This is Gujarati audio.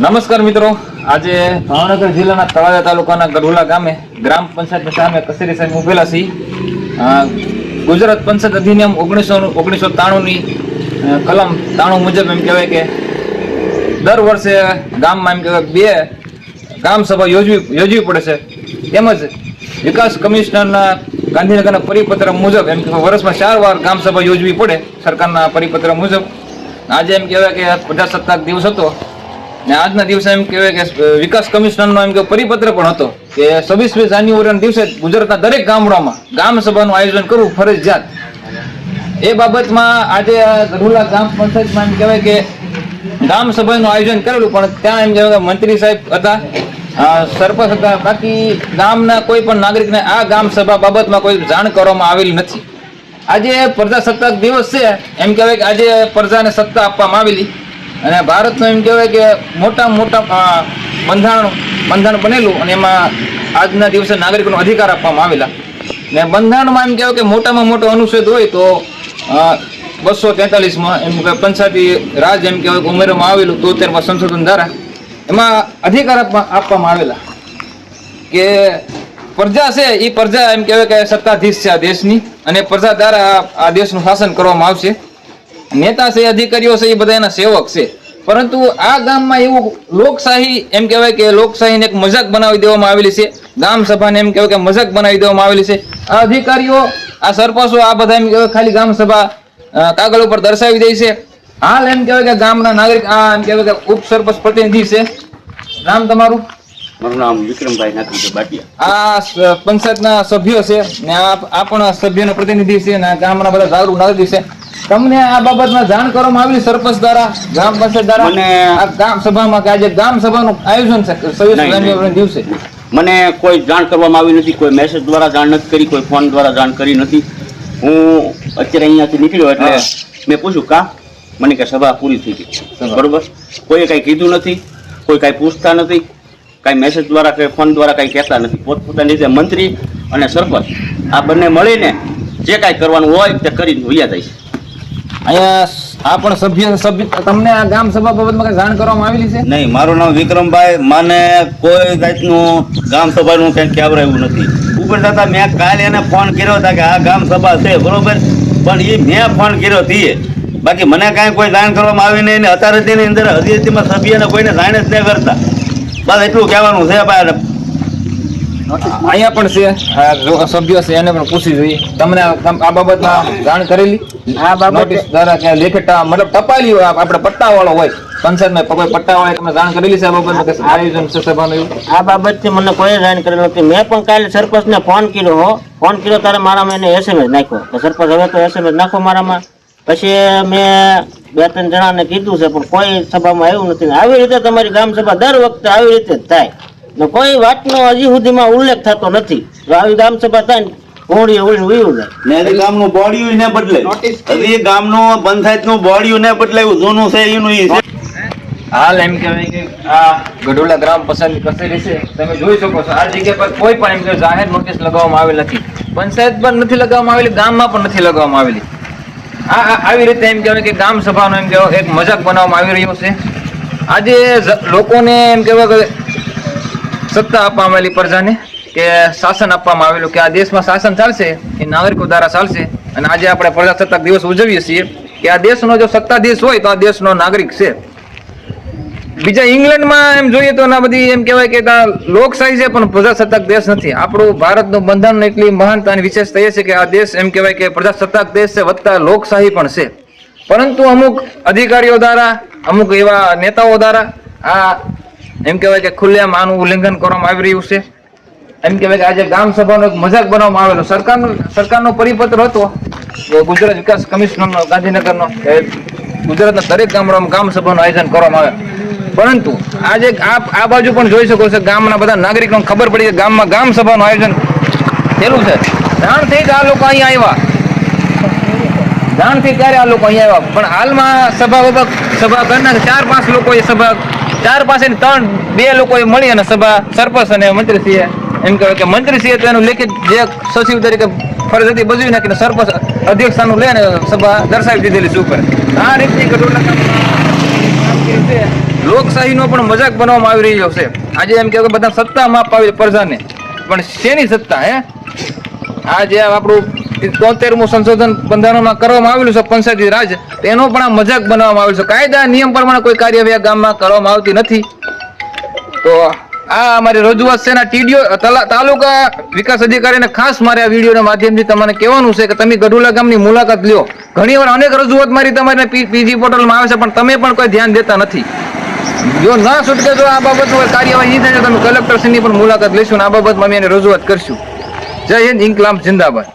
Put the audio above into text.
નમસ્કાર મિત્રો. આજે ભાવનગર જિલ્લાના તળાજા તાલુકાના ગઢુલા ગામે ગ્રામ પંચાયતની સામે કચેરી સામે ઉભેલા છીએ. ગુજરાત પંચાયત અધિનિયમ ઓગણીસો ઓગણીસો ત્રાણુંની કલમ ત્રાણું મુજબ એમ કહેવાય કે દર વર્ષે ગામમાં એમ કહેવાય બે ગ્રામ સભા યોજવી યોજવી પડે છે. તેમજ વિકાસ કમિશનરના ગાંધીનગરના પરિપત્ર મુજબ એમ કે વર્ષમાં ચાર વાર ગ્રામ સભા યોજવી પડે સરકારના પરિપત્ર મુજબ. આજે એમ કહેવાય કે પ્રજાસત્તાક દિવસ હતો. ને આજના દિવસે એમ કહેવાય કે વિકાસ કમિશનરનો એમ કે પરિપત્ર પણ હતો કે છવ્વીસમી જાન્યુઆરીના દિવસે ગુજરાતના દરેક ગામડામાં ગામ સભાનું આયોજન કરવું ફરજિયાત. એ બાબતમાં આજે ગઢુલા ગ્રામ પંચાયતમાં એમ કહેવાય કે, ગામ સભાનું આયોજન કરેલું, પણ ત્યાં એમ કહેવાય મંત્રી સાહેબ હતા સરપંચ હતા, બાકી ગામના કોઈ પણ નાગરિકને આ ગામ સભા બાબતમાં કોઈ જાણ કરવામાં આવેલી નથી. આજે પ્રજાસત્તાક દિવસ છે, એમ કહેવાય કે આજે પ્રજાને સત્તા આપવામાં આવેલી. અને ભારતનું એમ કહેવાય કે મોટા મોટા બંધારણ બંધારણ બનેલું અને એમાં આજના દિવસે નાગરિકોનો અધિકાર આપવામાં આવેલા. ને બંધારણમાં એમ કહેવાય કે મોટામાં મોટો અનુચ્છેદ હોય તો બસો તેતાલીસમાં એમ કે પંચાયતી રાજ એમ કહેવાય કે ઉમેરવામાં આવેલું તોતેરમાં સંશોધન દ્વારા એમાં અધિકાર આપવા, આપવામાં આવેલા. કે પ્રજા છે એ પ્રજા એમ કહેવાય કે સત્તાધીશ છે આ દેશની અને પ્રજા દ્વારા આ દેશનું શાસન કરવામાં આવશે. નેતા છે અધિકારીઓ છે એ બધા એના સેવક છે. પરંતુ આ ગામમાં એવું લોકશાહી એમ કહેવાય કે લોકશાહીને એક મજાક બનાવી દેવામાં આવેલી છે. ગામ સભાને એમ કહેવાય કે મજાક બનાવી દેવામાં આવેલી છે. આ અધિકારીઓ આ સરપંચો આ બધા એમ કહેવાય ખાલી ગામ સભા કાગળ ઉપર દર્શાવી દે છે. હાલ એમ કહેવાય કે ગામના નાગરિક આ એમ કહેવાય કે ઉપ સરપંચ પ્રતિનિધિ છે. નામ તમારું? મારું નામ વિક્રમભાઈ નાથુભાઈ બાટિયા. આ પંચાયતના સભ્યો છે ને આ આ પણ સભ્યનો પ્રતિનિધિ છે ને ગામના બધા જાગૃત નાગરિક છે. તમને આ બાબતમાં જાણ કરવામાં આવેલી સરપંચ દ્વારા? ગ્રામ પંચાયત દ્વારા? અને આ ગામ સભામાં કે આજે ગામ સભાનું આયોજન છે છવ્વીસ નહીં, દિવસે? મને કોઈ જાણ કરવામાં આવી નથી કોઈ મેસેજ દ્વારા જાણ નથી કરી કોઈ ફોન દ્વારા જાણ કરી નથી. હું અત્યારે અહીંયાથી નીકળ્યો એટલે મેં પૂછ્યું કા? મને કે સભા પૂરી થઈ ગઈ. બરોબર? કોઈએ કાંઈ કીધું નથી કોઈ કાંઈ પૂછતા નથી કાંઈ મેસેજ દ્વારા કે ફોન દ્વારા કાંઈ કહેતા નથી. પોતપોતાની રીતે મંત્રી અને સરપંચ આ બંને મળીને જે કાંઈ કરવાનું હોય તે કરીને હોઈયા જાય છે. અહીંયા આ પણ સભ્ય સભ્ય, તમને આ ગામ સભા બાબતમાં કઈ જાણ કરવામાં આવેલી છે? નહીં, મારું નામ વિક્રમભાઈ, મને કોઈ જાતનું ગામ સભાનું કંઈ કહેવરાયું નથી. ઉપર દાદા, મેં કાલે એને ફોન કર્યો હતા કે આ ગામ સભા છે, બરોબર? પણ એ મેં ફોન કર્યો હતી બાકી મને કાંઈ કોઈ જાણ કરવામાં આવી નહીં ને અત્યારે તેની અંદર હજી સભ્યને કોઈને જાણ જ નહીં કરતા. બસ એટલું કહેવાનું છે અહીંયા પણ છે. સભ્ય છે એને પણ પૂછી જોઈએ. તમને આ બાબતમાં જાણ કરેલી? આ બાબતે- દ્વારા લેખિત મતલબ ટપાલી હોય આપણે પટ્ટા વાળો હોય. પંચાયતમાં કોઈ પટ્ટા વાળા તમને જાણ કરેલી છે આ બાબત કે આયોજન છે સભાનું એવું? આ બાબતથી મને કોઈ જાણ કરેલ નથી. મેં પણ કાલે સરપંચને ફોન કર્યો હો. ફોન કર્યો ત્યારે મારામાં એને એસએમએસ નાખ્યો. સરપંચ હવે તો એસએમએસ નાખો મારામાં. પછી મેં બે ત્રણ જણાને કીધું છે પણ કોઈ સભામાં આવ્યું નથી. આવી રીતે તમારી ગામ સભા દર વખતે આવી રીતે જ થાય. ને કોઈ વાતનો હજી સુધીમાં ઉલ્લેખ થતો નથી. જો આવી ગામ સભા થાય ને ઘોડીએ ઉડીને ઉયું જાય. ને ગામનું બોડીયું ને બદલે. હજી ગામનું પંચાયતનું બોડીયું ને બદલાયું જૂનું છે એનું એ છે. હાલ એમ કહેવાય કે આ ગઢોલા ગ્રામ પસંદ કચેરી છે. તમે જોઈ શકો છો આ જગ્યા પર કોઈ પણ એમ કે જાહેર નોટિસ લગાવવામાં આવેલ નથી. પંચાયત પર નથી લગાવવામાં આવેલી ગામમાં પણ નથી લગાવવામાં આવેલી. આ આ- આવી રીતે એમ કહેવાય કે ગામ સભાનો એમ કહેવાય એક મજાક બનાવવામાં આવી રહ્યો છે. આજે લોકોને એમ કહેવાય કે સત્તા આપવામાં આવેલી પ્રજાને કે શાસન આપવામાં આવેલું, કે આ દેશમાં શાસન ચાલશે, એ નાગરિકો દ્વારા ચાલશે, અને આજે આપણે પ્રજાસત્તાક દિવસ ઉજવીએ છીએ કે આ દેશનો જો સત્તાધીશ હોય તો આ દેશનો નાગરિક છે. બીજા ઇંગ્લેન્ડમાં એમ જોઈએ તો ના બધી એમ કહેવાય કે ત્યાં લોકશાહી છે, પણ પ્રજાસત્તાક દેશ નથી. આપણું ભારતનું બંધારણ એટલી મહાનતા અને વિશેષતા એ છે કે આ દેશ એમ કહેવાય કે પ્રજાસત્તાક દેશ છે, વત્તા લોકશાહી પણ છે. પરંતુ અમુક અધિકારીઓ દ્વારા, અમુક એવા નેતાઓ દ્વારા આ એમ કહેવાય કે ખુલ્લેઆમ આનું ઉલ્લંઘન કરવામાં આવી રહ્યું છે. એમ કહેવાય કે આજે ગામ સભાનો એક મજાક બનાવવામાં આવેલો. સરકારનો સરકારનો પરિપત્ર હતો ગુજરાત વિકાસ કમિશનરનો, ગાંધીનગરનો ગુજરાતના દરેક ગામડામાં ગામ સભાનું આયોજન કરવામાં આવે. પરંતુ આજે આ બાજુ પણ જોઈ શકો છો ગામના બધા નાગરિકોને ખબર પડી કે ગામમાં ગામ સભાનું આયોજન થયેલું છે. જાણ થઈ આ લોકો અહીંયા આવ્યા. જાણ થઈ ત્યારે આ લોકો અહીંયા આવ્યા. પણ હાલમાં સભા સભા કરના ચાર પાંચ લોકો એ સભા ચાર પાસે ત્રણ, બે લોકોએ મળી અને સભા સરપંચ અને મંત્રીશ્રીએ એમ કહેવાય કે મંત્રીશ્રીએ તો એનું લેખિત જે સચિવ તરીકે ફરજ હતી બજવી નાખીને સરપંચ અધ્યક્ષ સ્થાનનું લઈને સભા દર્શાવી દીધેલી છે ઉપર. આ રીતની લોકશાહી નો પણ મજાક બનાવવામાં આવી રહ્યો છે. આજે એમ કે બધા સત્તા માપ આવી પ્રજાને. પણ શેની સત્તા, હે? આ આપણું તોતેરમું સંશોધન બંધારણમાં કરવામાં આવેલું છે, પંચાયતી રાજ. તેનો પણ આ મજાક બનાવવામાં આવેલું છે. કાયદા, નિયમ પ્રમાણે કોઈ કાર્યવાહી ગામમાં કરવામાં આવતી નથી. તો આ અમારી રજૂઆત છે ટીડીઓ તાલુકા વિકાસ અધિકારીને ખાસ મારે આ વિડીયોના માધ્યમથી તમને કહેવાનું છે કે તમે ગઢુલા ગામની મુલાકાત લ્યો. ઘણી વાર અનેક રજૂઆત મારી તમારે પીજી પોર્ટલમાં આવે છે, પણ તમે પણ કોઈ ધ્યાન દેતા નથી. જો ના છૂટકે જો આ બાબતનું કાર્યવાહી નહીં થાય તો તમે કલેક્ટરશ્રીની પણ મુલાકાત લઈશું અને આ બાબતમાં અમે એને રજૂઆત કરશું. જય હિન્દ ઇન્કલામ જિંદાબાદ.